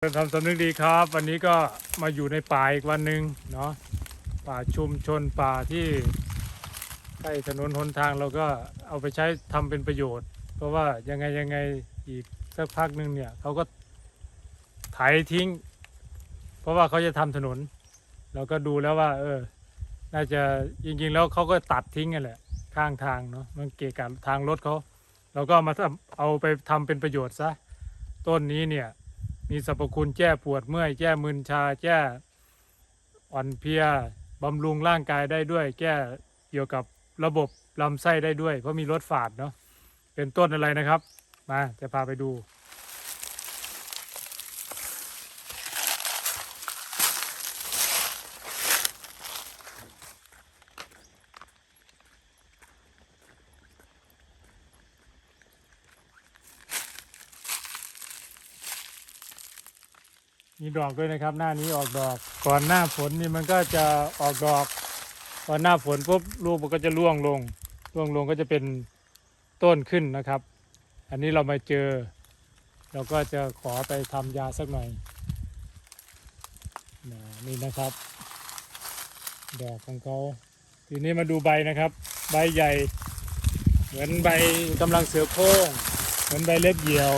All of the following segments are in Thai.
เริ่มทำสำนึกดีครับ วันนี้ก็มาอยู่ในป่าอีกวันหนึ่งเนาะป่าชุมชนป่าที่ใกล้ถนนหนทางเราก็เอาไปใช้ทำเป็นประโยชน์ เพราะว่ายังไงยังไงอีกสักพักหนึ่งเนี่ยเขาก็ไถทิ้ง เพราะว่าเขาจะทำถนน เราก็ดูแล้วว่า เออ น่าจะจริงๆแล้วเขาก็ตัดทิ้งกันแหละข้างทางเนาะมันเกะกะทางรถเขาเราก็มาเอาไปทำเป็นประโยชน์ซะต้นนี้เนี่ย มีสรรพคุณแก้ปวดเมื่อยแก้มึนชาแก้อ่อนเพลียบำรุงร่างกายได้ด้วย แก้เกี่ยวกับระบบลำไส้ได้ด้วย เพราะมีรสฝาดเนาะเป็นต้นอะไรนะครับ มาจะพาไปดู มีดอกด้วยนะครับ หน้านี้ออกดอก ก่อนหน้าฝนนี่มันก็จะออกดอกพอหน้าฝนปุ๊บลูกมันก็จะร่วงลงร่วงลงก็จะเป็นต้นขึ้นนะครับ อันนี้เรามาเจอ เราก็จะขอไปทำยาสักหน่อยนี่นะครับ ดอกของเขาทีนี้มาดูใบนะครับ ใบใหญ่ เหมือนใบกำลังเสือโครงเหมือนใบเล็บเหยี่ยว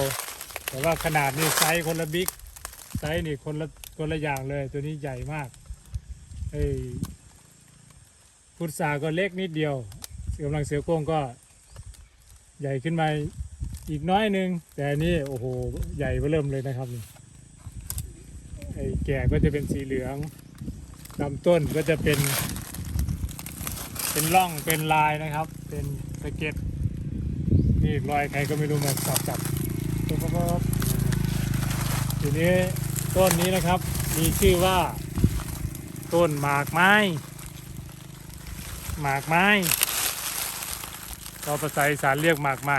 แต่ว่าขนาดนี่ไซส์คนละบิ๊ก ไซส์นี่คนละคนละอย่างเลย ตัวนี้ใหญ่มากไอ้พุทราก็เล็กนิดเดียวกำลังเสือโคร่งก็ ใหญ่ขึ้นมาอีกน้อยนึง แต่นี่โอ้โหใหญ่เริ่มเลยนะครับนี่ไอ้แก่ก็จะเป็นสีเหลืองลำต้นก็จะเป็น เป็นร่องเป็นลายนะครับ เป็นสะเก็ดนี่รอยใครก็ไม่รู้มาสับจับปุ๊บปุ๊บปุ๊บ ทีนี้ต้นนี้นะครับมีชื่อว่า ต้นหมากไม้ หมากไม้ก็ภาษาอีสานเรียกหมากไม้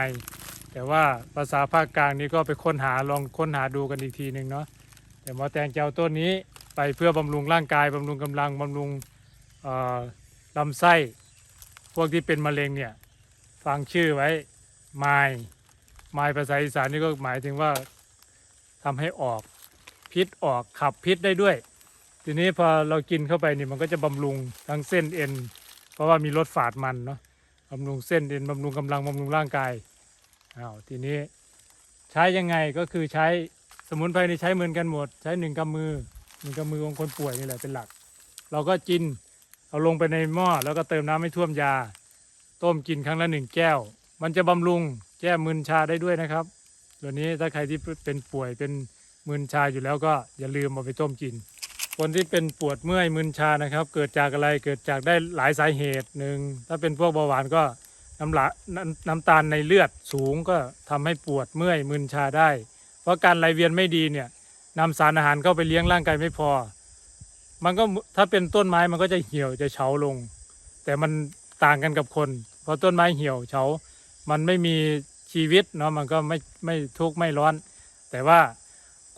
แต่ว่าภาษาภาคกลางนี่ก็ไปค้นหาลองค้นหาดูกันอีกทีหนึ่งเนาะแต่หมอแตงเจะเอาต้นนี้ไปเพื่อบำรุงร่างกายบำรุงกำลังบำรุงลำไส้ พวกที่เป็นมะเร็งเนี่ยฟังชื่อไว้ไม้ไม้ภาษาอีสานนี่ก็หมายถึงว่า ทำให้ออกพิษออกขับพิษได้ด้วย ทีนี้พอเรากินเข้าไปนี่มันก็จะบำรุงทั้งเส้นเอ็น เพราะว่ามีรสฝาดมันเนาะบำรุงเส้นเอ็นบำรุงกำลังบำรุงร่างกายอ้าวทีนี้ใช้ยังไงก็คือใช้สมุนไพรนี่ใช้เหมือนกันหมด ใช้หนึ่งกำมือหนึ่งกำมือของคนป่วยนี่แหละเป็นหลัก เราก็กินเอาลงไปในหม้อแล้วก็เติมน้ำให้ท่วมยา ต้มกินครั้งละหนึ่งแก้ว มันจะบำรุงแก้มึนชาได้ด้วยนะครับ ตัวนี้ถ้าใครที่เป็นป่วยเป็นมึนชาอยู่แล้วก็อย่าลืมเอาไปต้มกิน คนที่เป็นปวดเมื่อยมึนชานะครับ เกิดจากอะไรเกิดจากได้หลายสาเหตุหนึ่งถ้าเป็นพวกเบาหวานก็น้ำละน้ำน้ำตาลในเลือดสูงก็ทำให้ปวดเมื่อยมึนชาได้ เพราะการไหลเวียนไม่ดีเนี่ยนำสารอาหารเข้าไปเลี้ยงร่างกายไม่พอ มันก็ถ้าเป็นต้นไม้มันก็จะเหี่ยวจะเฉาลง แต่มันต่างกันกับคน เพราะต้นไม้เหี่ยวเฉา มันไม่มี ชีวิตเนาะมันก็ไม่ไม่ทุกข์ไม่ร้อน แต่ว่า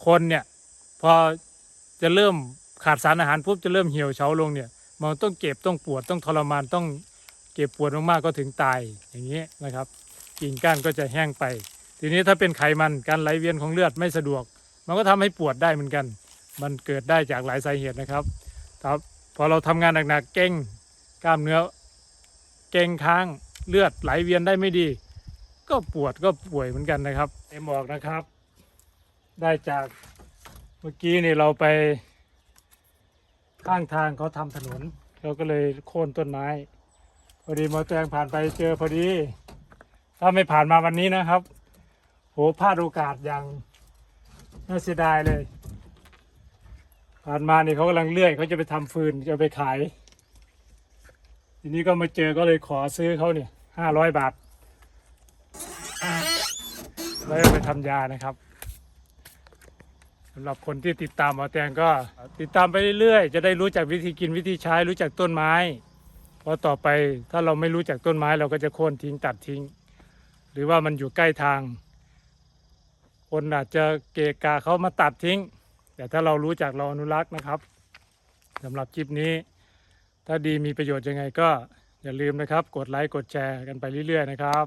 คนเนี่ยพอจะเริ่มขาดสารอาหารปุ๊บจะเริ่มเหี่ยวเฉาลงเนี่ย มันต้องเก็บต้องปวดต้องทรมานต้องเก็บปวดมากๆก็ถึงตายอย่างนี้นะครับกิ่งก้านก็จะแห้งไป ทีนี้ถ้าเป็นไขมันการไหลเวียนของเลือดไม่สะดวก มันก็ทำให้ปวดได้เหมือนกัน มันเกิดได้จากหลายสาเหตุนะครับครับพอเราทำงานหนักๆเก่งกล้ามเนื้อ เก่งค้างเลือดไหลเวียนได้ไม่ดี ก็ปวดก็ป่วยเหมือนกันนะครับเอ็มอกนะครับ ได้จากเมื่อกี้นี่เราไป ข้างทางเขาทำถนน เราก็เลยโค่นต้นไม้ พอดีมอเตอร์แซงผ่านไปเจอพอดี ถ้าไม่ผ่านมาวันนี้นะครับ โหพลาดโอกาสอย่างน่าเสียดายเลย ผ่านมานี่เขากำลังเลื่อยเขาจะไปทำฟืนจะไปขาย ทีนี้ก็มาเจอก็เลยขอซื้อเขาเนี่ยห้าร้อยบาท แล้วเอาไปทำยานะครับสำหรับคนที่ติดตามหมอแตงก็ติดตามไปเรื่อยๆ จะได้รู้จักวิธีกินวิธีใช้รู้จักต้นไม้เพราะต่อไปถ้าเราไม่รู้จักต้นไม้เราก็จะโค่นทิ้งตัดทิ้ง หรือว่ามันอยู่ใกล้ทาง คนอาจจะเกะกะเขามาตัดทิ้ง แต่ถ้าเรารู้จักเราอนุรักษ์นะครับสำหรับคลิปนี้ ถ้าดีมีประโยชน์ยังไงก็อย่าลืมนะครับ กดไลค์กดแชร์กันไปเรื่อยๆนะครับ